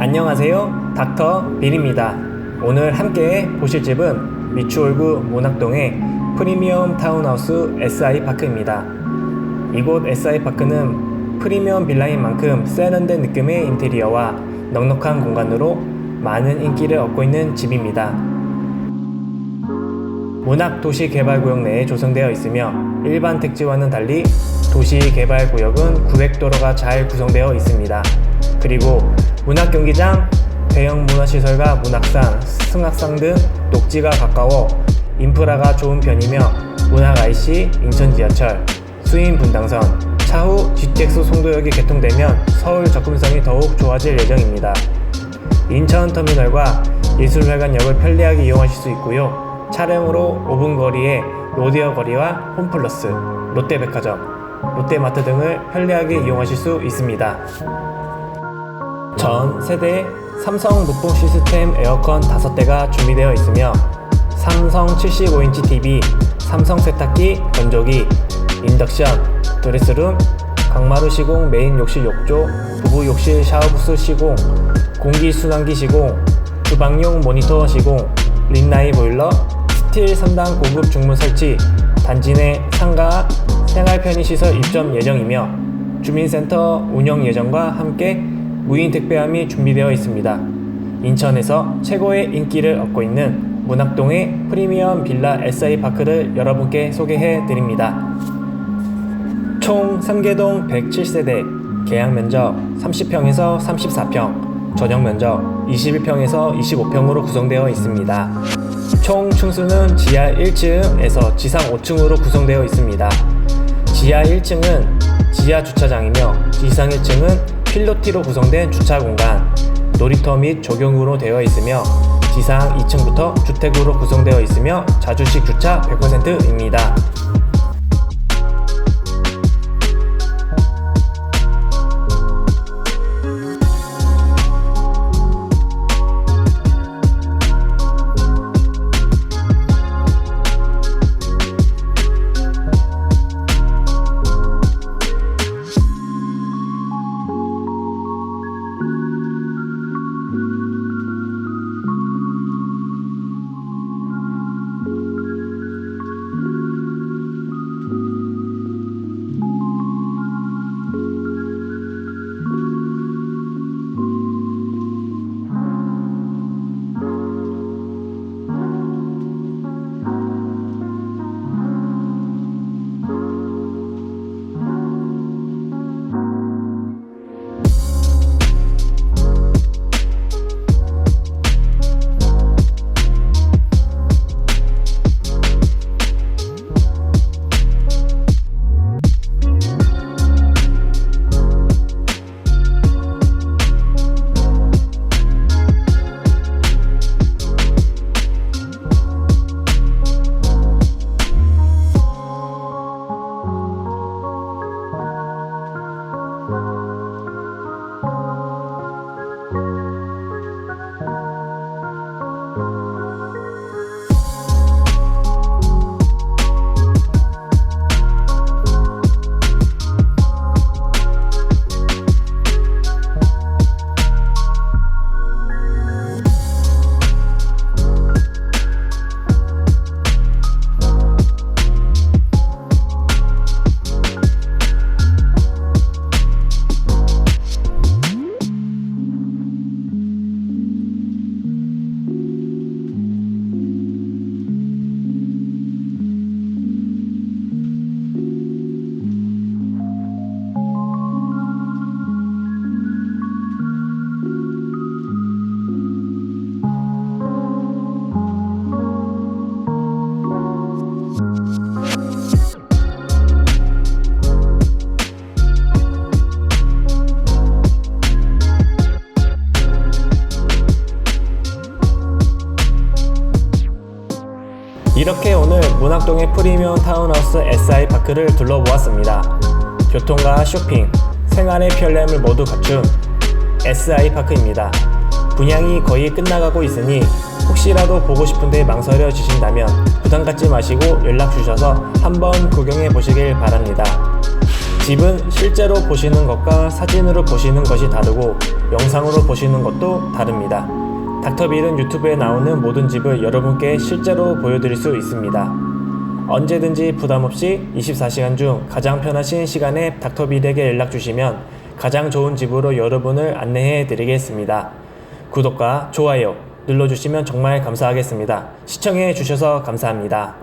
안녕하세요. 닥터 빌입니다. 오늘 함께 보실 집은 미추홀구 문학동의 프리미엄 타운하우스 SI 파크입니다. 이곳 SI 파크는 프리미엄 빌라인 만큼 세련된 느낌의 인테리어와 넉넉한 공간으로 많은 인기를 얻고 있는 집입니다. 문학 도시 개발 구역 내에 조성되어 있으며 일반 택지와는 달리 도시 개발 구역은 구획도로가 잘 구성되어 있습니다. 그리고 문학 경기장, 대형 문화시설과 문학산, 승합상 등 녹지가 가까워 인프라가 좋은 편이며 문학 IC, 인천 지하철, 수인 분당선, 차후 GTX 송도역이 개통되면 서울 접근성이 더욱 좋아질 예정입니다. 인천 터미널과 예술회관역을 편리하게 이용하실 수 있고요. 차량으로 5분 거리에 로데어 거리와 홈플러스, 롯데백화점, 롯데마트 등을 편리하게 이용하실 수 있습니다. 전 세대 삼성 무풍 시스템 에어컨 5대가 준비되어 있으며 삼성 75인치 TV, 삼성 세탁기, 건조기, 인덕션, 드레스룸, 강마루 시공 메인 욕실 욕조, 부부 욕실 샤워부스 시공, 공기순환기 시공, 주방용 모니터 시공, 린나이 보일러, 스틸 3단 고급 중문 설치, 단지 내 상가, 생활 편의시설 입점 예정이며 주민센터 운영 예정과 함께 무인 택배함이 준비되어 있습니다. 인천에서 최고의 인기를 얻고 있는 문학동의 프리미엄 빌라 SI 파크를 여러분께 소개해 드립니다. 총 3개동 107세대, 계약 면적 30평에서 34평, 전용 면적 21평에서 25평으로 구성되어 있습니다. 총 층수는 지하 1층에서 지상 5층으로 구성되어 있습니다. 지하 1층은 지하 주차장이며 지상 1층은 필로티로 구성된 주차 공간, 놀이터 및 조경으로 되어 있으며 지상 2층부터 주택으로 구성되어 있으며 자주식 주차 100%입니다. 이렇게 오늘 문학동의 프리미엄 타운하우스 SI 파크를 둘러보았습니다. 교통과 쇼핑, 생활의 편리함을 모두 갖춘 SI 파크입니다. 분양이 거의 끝나가고 있으니 혹시라도 보고 싶은데 망설여 주신다면 부담 갖지 마시고 연락 주셔서 한번 구경해 보시길 바랍니다. 집은 실제로 보시는 것과 사진으로 보시는 것이 다르고 영상으로 보시는 것도 다릅니다. 닥터빌은 유튜브에 나오는 모든 집을 여러분께 실제로 보여드릴 수 있습니다. 언제든지 부담 없이 24시간 중 가장 편하신 시간에 닥터빌에게 연락 주시면 가장 좋은 집으로 여러분을 안내해 드리겠습니다. 구독과 좋아요 눌러주시면 정말 감사하겠습니다. 시청해 주셔서 감사합니다.